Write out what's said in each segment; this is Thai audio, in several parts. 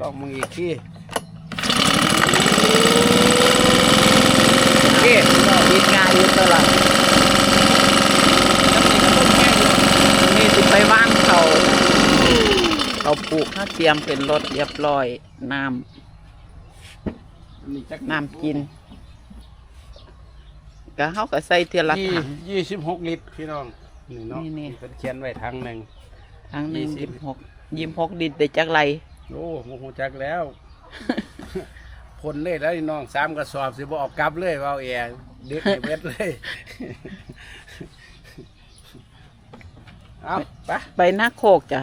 ลองมึงอีกทีโอเควิดงานอยู่ตลอดแล้วนี่ก็ลงแค่อยู่นี่สิไปว่างเขาเขาปลูกเขาเตรียมเป็นรถเรียบร้อยน้นี่จักำน้ำกินก็เขาก็ใส่เทียละยี่ถังยี่สิบหกลิตรพี่น้องนี่เนาะนี่นี่เป็นเขียนไว้ทางหนึ่งถังหนึ่งยี่สิยิบบหก ยิบหกดิดได้จักไรโอ้โหจักแล้วผลเลยแล้วนี่น้องสามกระสอบสิบออกกลับเลยว่าแอร์เด็กให้เบ็ดเลยเอาไปไปหน้าโคกจ้ะ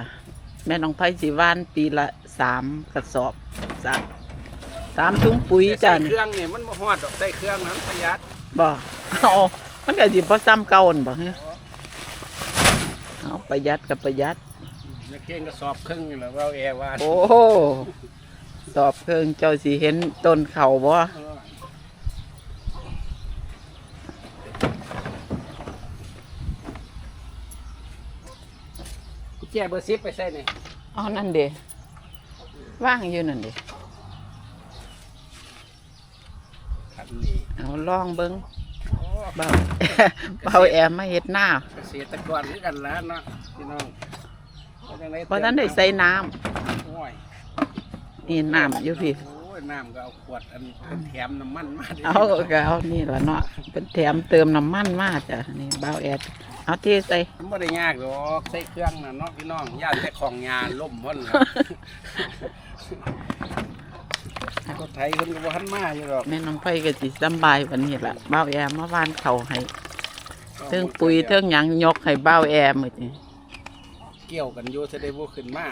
แม่น้องไผ่สีวานปีละสามกระสอบสามสามถุงปุ๋ยจ้ะใส่นี่เครื่องนี่มันบ่ฮอดดอกใส่เครื่องนั้นประหยัดบ่เอามันก็สิบ่ซ้ำเก่าหั่นบ่ฮะเอาประหยัดกับประหยัด ในเข่งกระสอบครึ่งนี่แหละว่าแอร์ว่าโอ้โหสอบเพิ่งเจ้าสิเห็นต้นเขาบ่เออกุญแจเบอร์สิบไปใส่นี่เอานั่นเด้ว่างอยู่นั่นเด้คันนี้เอาลองเบิ่งโอ้เบาเบาแอมมาเฮ็ดหน้าเกษตรกรคือกันแล้วเนาะพี่น้อง เพราะนั้นได้ใส่น้ำโอ้ยนี่น้ำอยู่พี่ โอ้ยน้ำก็เอาขวดอันเป็นแถมน้ำมันมาดิเอาก็เอานี่ล่ะเนาะเป็นแถมเติมน้ำมันมาจ้ะนี่เบาแอดเอาเทใส่มันไม่ได้ยากหรอกใส่เครื่องน่ะเนาะพี่น้องย่านแต่ของยาล่มพ่นล่ะรถไทยคนก็บ่ทันมาอยู่หรอกแม่น้องไผก็สิสำบายวันนี้ล่ะเบาแอมมาวานเขาให้เทิงปุ๋ยเทิงหยังยกให้เบาแอมมื้อนี้ เกี่ยวกันอยู่จะได้บ่ขึ้นมา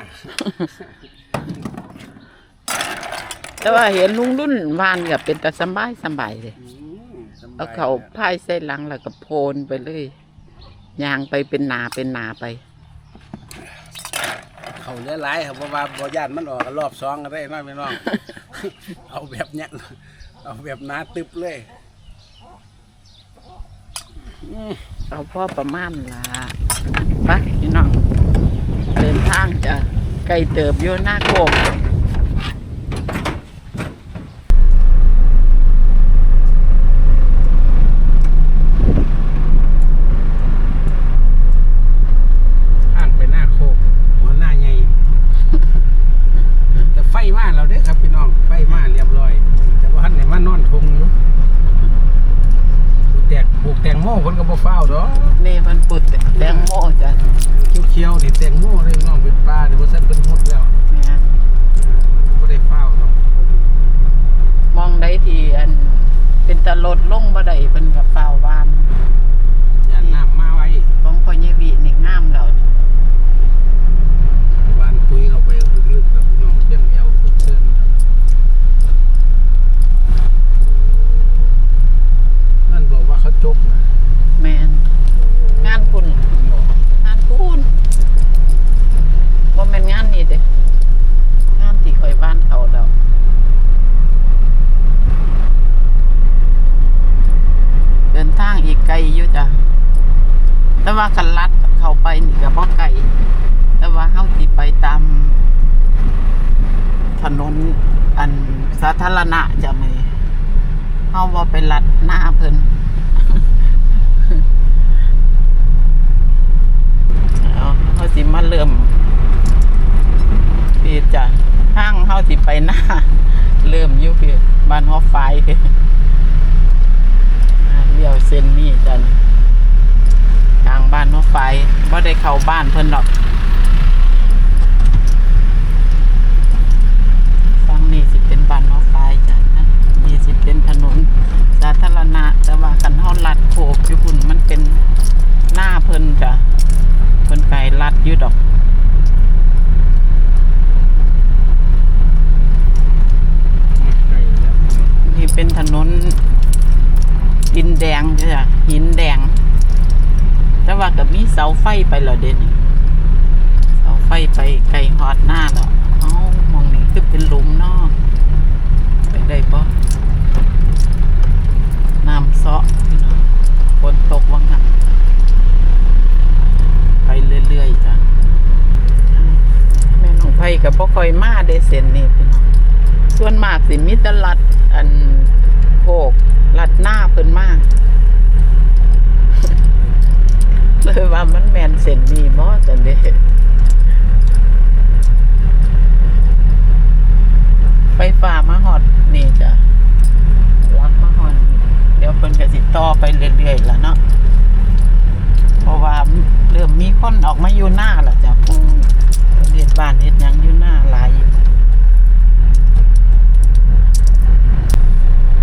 แต่ว่าเห็นลุงรุ่นวานก็เป็นตาสำบายสำบายเลยอืมสำบยเอาเขาพายใส่หลังแล้วก็โพนไปเลยยางไปเป็นหนาเป็นหนาไป เขาเหลือหลายครับเพราะว่าบ่ย่านมันออกรอบสองก็ได้เนาะพี่น้อง เอาแบบเนี้ยเอาแบบหนาตึบเลยอืมเอาพ่อประมาณละไปพี่น้อง เดินทางจะไกลเติบอยู่หน้าโคกอ่างไปหน้าโคกหัวหน้าใหญ่แต่ไฟมาแล้วเด้อครับพี่น้องไฟมาเรียบร้อย แต่ว่าท่านไหนมานอนทงอยู่แตกปลูกแตงโมคนก็บ่ฟ้าวดอก นี่มันปุดแตงโมจ้ะ เขียวๆนี่แตงโมเลยน้องเป็นปลาเดี๋ยวว่าซั่นเป็นหดแล้ว แม่น บ่ได้ฟ้าวดอก มองได้ที่อัน เป็นตะลดลงบ่ได้เป็นกับฝ้าววาน อย่าน้ำมาไว้ ของพ่อใหญ่วินี่งามแล้วนี่ วานคุยเข้าไปลึกๆแล้วพี่น้องเพี้ยนแอวขึ้นเส้นนั่นบอกว่าเขาจกนะ แม่นงานคุณงานคุณบ่แม่นงานนี่เด้งานที่ข่อยบ้านเขาแล้ว เดินทางอีกไกลอยู่จ้ะ แต่ ว่าคันลัดเขาไปนี่ก็บ่ไกลแต่ว่าเฮาสิไปตาม ถนนอันสาธารณะจ้ะมื้อนี้เฮาบ่ไปลัดหน้าเพิ่นเอาเฮาสิมาเริ่มพี่จ้ะห้างเฮาสิไปหน้า เริ่มอยู่พี่บ้านฮอไฟเลี้ยวเส้นนี้จ้ะ นี่ทางบ้านรถไฟบ่ได้เข้าบ้านเพิ่นดอกฟังนี่สิเป็นบ้านรถไฟจ้ะนี่สิเป็นถนนสาธารณะ แต่ว่าคันเฮาลัดโขกอยู่พุ่นมันเป็นหน้าเพิ่นจ้ะเพิ่นไกลัดอยู่ดอกไกนี่เป็นถนนดินแดงจ้ะหินแดง แต่ว่าก็มีเสาไฟไปแล้วเด่นเสาไฟไปไกลฮอดหน้าแล้วเอ้ามองนี่คือเป็นหลุมเนาะไปได้ปะน้ำเซาะพี่น้อฝนตกว่างหันไปเรื่อยๆจ้ะแม่ไผก็บ่ค่อยมาได้เส้นนี้พี่น้องส่วนมากสิมีแต่ลัดอันโคกลัดหน้าเพิ่นมาก เลยว่ามันแม่นเส้นนี้บ่จังเด้ไฟฟ้ามาฮอดนี่จ้ะลักมาฮอดนี่เดี๋ยวเพิ่นก็สิต่อไปเรื่อยๆล่ะเนาะเพราะว่าเริ่มมีคนออกมาอยู่หน้าแล้วจ้ะปู้เฮ็ดบ้านเฮ็ดหยังอยู่หน้าหลายอยู่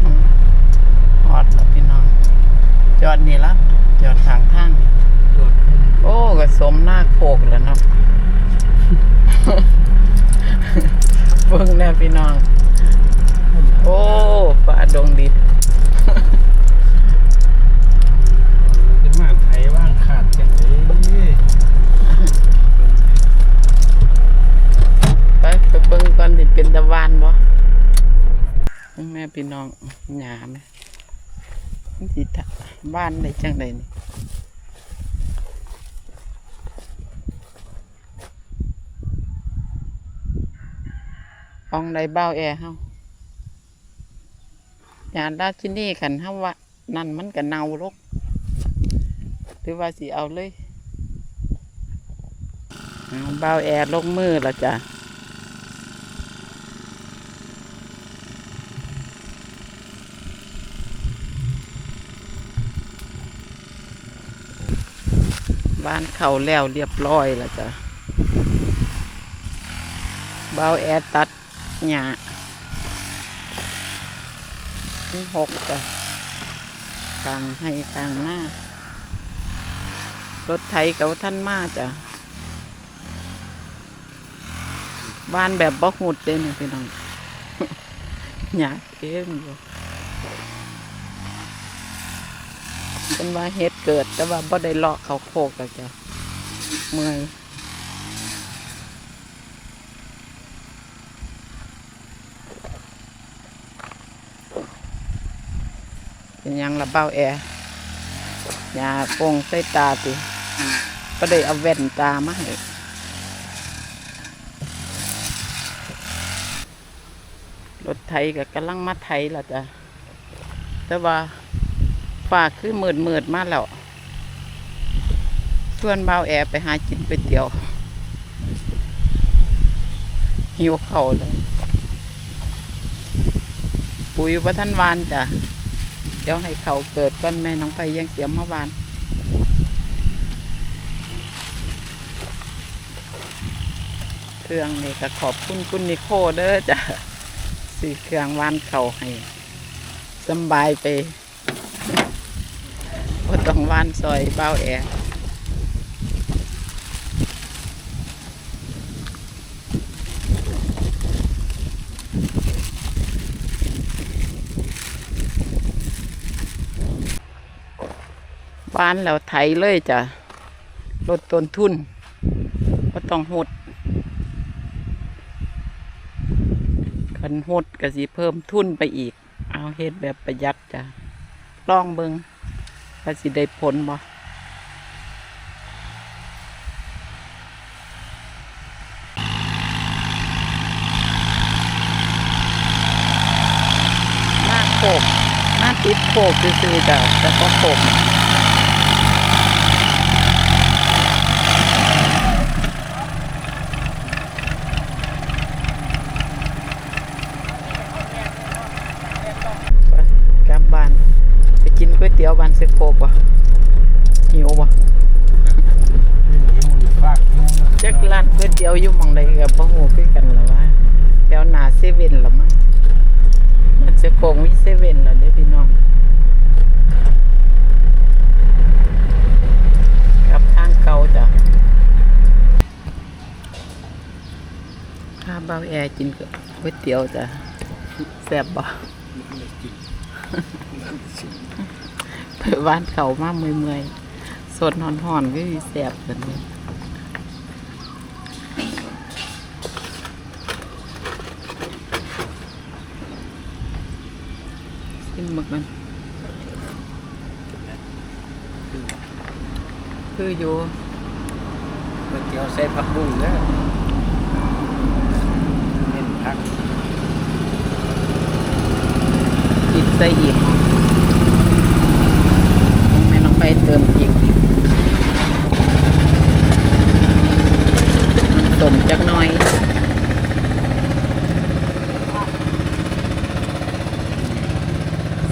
อืมฮอดแล้วพี่น้อง จอดนี่ละจอดทางทางนี่โอ้ก็สมหน้าโคกแล้วเนาะ เบิ่งแน่พี่น้อง โอ้ปลาดงดิบ จะมาไทยว่างขาดจังเลย ไปไปเบิ่งก่อนสิเป็น ตะวันบ่แม่พี่น้องหยาแม่มันสิทะบ้านได้จังไดนี่อองไดเบ้าแอเฮาหยาราชินี่ขันเฮาว่านั่นมันก็เน่าลกหรือว่าสิเอาเลยเอาเบ้าแอลงมือแล้วจ้ะ บ้านเขาแล้วเรียบร้อยแล้วจ้ะเบาแอร์ตัดหญ้าที่หกจ้ะกลางให้กลางหน้ารถไถเก่าท่านมาจ้ะบ้านแบบบ่หุดเลยนี่พี่น้องหยาเองอยู่ เป็นว่าเฮ็ดเกิด แต่ว่าบ่ได้ลาะเขาโคกแล้วจ้ะเมื่อยเป็นยังละเบ้าแอร์ยาโปงใส่ตาติก็ได้เอาแว่นตามาให้รถไถก็กำลังมาไถแล้วจ้ะแต่ว่า ฝากคือมืดมืดๆมาแล้วเพื่อนเบาแอไปหากินไปเตี๋ยว หิวเข่าเลย ปุ๋ยวัฒนวานจ้ะ เดี๋ยวให้เขาเกิดก้อนแม่น้องไปยังเสียมเมื่อวานเครื่องนี่ก็ขอบคุณคุณนิโคเด้อจ้ะซื้อเครื่องวานเขาให้สบายไป ก็ต้องวานซอยเบ้าแอร์วานแล้วไถเลยจ้ะลดต้นทุนก็ต้องหดคันหดก็สิเพิ่มทุนไปอีก เอาเฮ็ดแบบประหยัดจ้ะลองเบิง ว่าสิได้ผลบ่มาโขกมาติดโขกซื่อๆจ้ะแต่ก็โขกไปกลับบ้าน ไปกินก๋ วยเตี๋ยวบ้านเซโกกวะหิววะนี่หิวนี่ฟากหิวนะจักร้านก๋วยเตี๋ยวอยู่มองใดกับบ่ฮู้คือกันล่ะว่าแถวหนาเซเว่นล่ะมั้งมันเซโกกมีเซเว่นล่ะเด้พี่น้องกับทางเก่าจ้ะข้าเบาแอร์กินก๋วยเตี๋ยวจ้ะแซ่บบ่ ไปบ้านเขามาเมื่อยๆสดหอนๆก็มีแสบกันเลยกินหมึกมันคืออยู่ก๋วยเตี๋ยวใส่ผักบุ้งเด้อพักอีกใส่อีกไม่ ต้องไปเติมอีกน้ำต้มจักหน่อย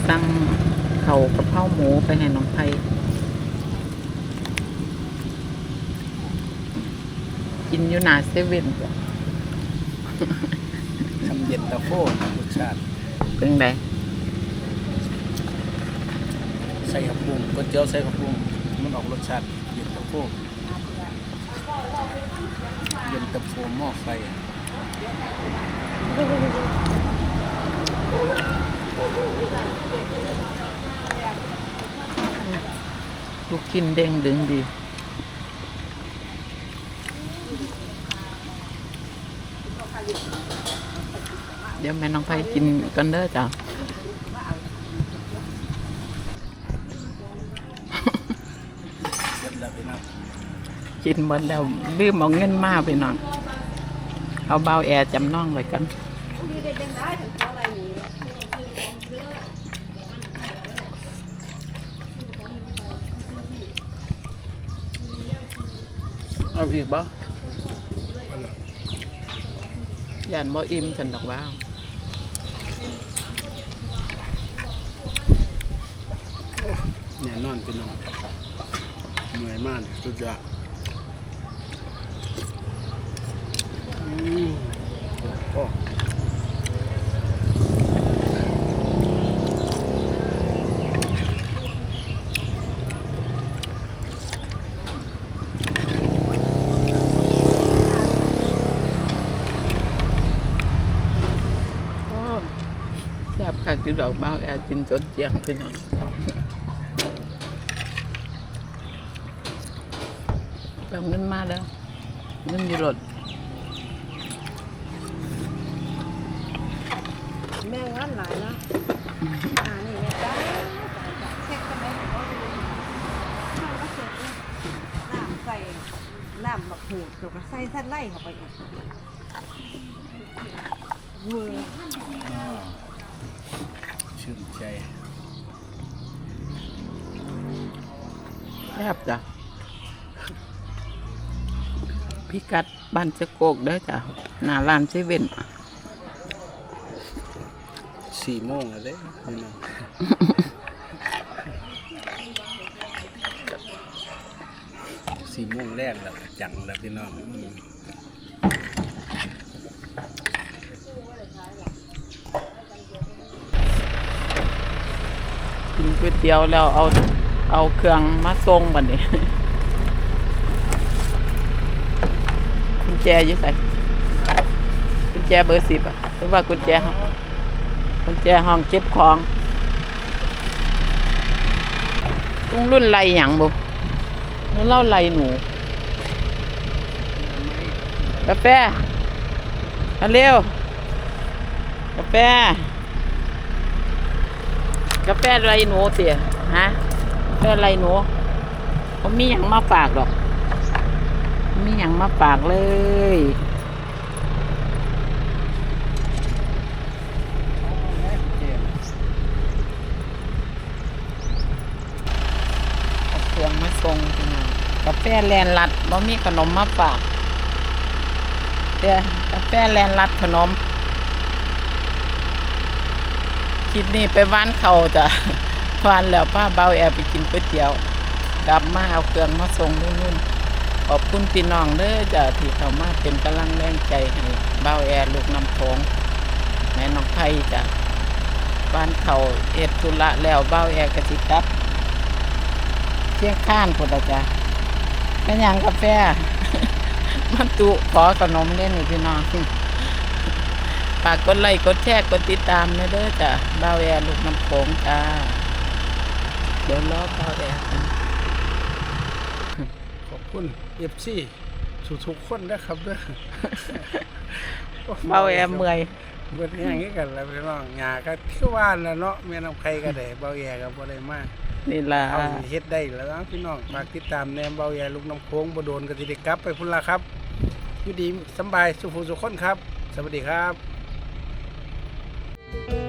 สั่งเขาวกระเพราหมูไปให้น้องไผ่กินอยู่หนาเซเว่นจ้ะทำเย็นตาโฟรสชาติเป็นไง ใส่ขับปรุงก๋วยเตี๋ยวใส่ขับปรุงมันออกรสชาติเย็นตาโฟเย็นตาโฟหม้อไฟลูกกินเด้งดึงดีเดี๋ยวแม่น้องไผ่กินกันเด้อจ้ะ เย็นแล้วพี่น้อง กินหมดแล้วลืมเอาเงินมาไปน้องเอาเบาแอร์จำน้องไว้กันเอาอีกบ่ย่านบ่อิ่มฉันดอกว่าแน่นอนพี่น้องเหนื่อยมากสุดยอด อืมโอ้แซ่บค่ะคือดอกเบาแอร์กินจนเจียงพี่น้องเอาเงินมาแล้วเงินอยู่รถ แม่งานหลายเนาะอ่านี่แม่จ้าเช็คกันไหมว่าดูมันก็เช็คเนี่ยน้ำใส่ น้ำบักหูดแล้วก็ใส่สั้นไล่เข้าไปอีกเวอร์ชื่นใจแซ่บจ้ะพิกัดบ้านเจะโกกเด้อจ้ะหน้าร้านเซเว่น สี่โมงแล้วเด้พี่น้อ สี่โมงแรกแล้วจังแล้วพี่น้องกินก๋วยเตี๋ยวแล้วเอาเอาเครื่องมาส่งบัดนี้กุญแจอยู่ใส่กุญแจเบอร์สิบอะหรือว่ากุญแจห้องกุญแจห้องเก็บของต้องรุ่นไรหยังบุ แล้วเล่าไรหนู กาแฟมาเร็ว กาแฟ กาแฟอะไรหนูเตี๋ยฮะกาแฟอะไรหนูผมมีอย่างมาฝากหรอก มีอย่างมาฝากเลยเอาเครื่องมาส่งพี่น้อง กาแฟแลนด์รัดบ่มีขนมมาฝากเดี๋ยวกาแฟแลนด์รัดขนมคลิปนี้ไปว่านเขาจ้ะวานแล้วป้าเบาแอร์ไปกินก๋วยเตี๋ยวกลับมาเอาเครื่องมาส่งนู่นๆขอบคุณพี่น้องเด้อจ้ะที่เขามาเป็นกำลังแรงใจให้เบาแอร์ลูกน้ำโขงแม่น้องไผ่จ้ะบ้านเขาเอ็ดธุระแล้วเบาแอร์กสิกับเที่ยงข้านพุทธจ้ะ เป็นหยังกาแฟ มันตุขอขนมเล่นอยู่พี่น้องฝากกดไลค์กดแชร์กดติดตามนะเด้อจ้ะบ่าวแอร์ลูกน้ำโขงจ้า เดี๋ยวรอบ่าวแอร์กันขอบคุณเอฟซีทุกๆคนนะครับเด้อบ่าวแอร์เมื่อยเบิดอย่างนี้กันแล้วพี่น้องหญ้าก็คือว่านแล้วเนาะแม่น้ำไข่ก็ได้เบาแย่ก็บ่ได้มา นี่ล่ะเอาเฮ็ดได้แล้วพี่น้องฝากติดตามแนมเบาใหญ่ลูกน้ำโค้งบดโดนก็สิไกับไปพุ่นล่ะครับอยู่ดีสบายสุขสุขคนครับ สวัสดีครับ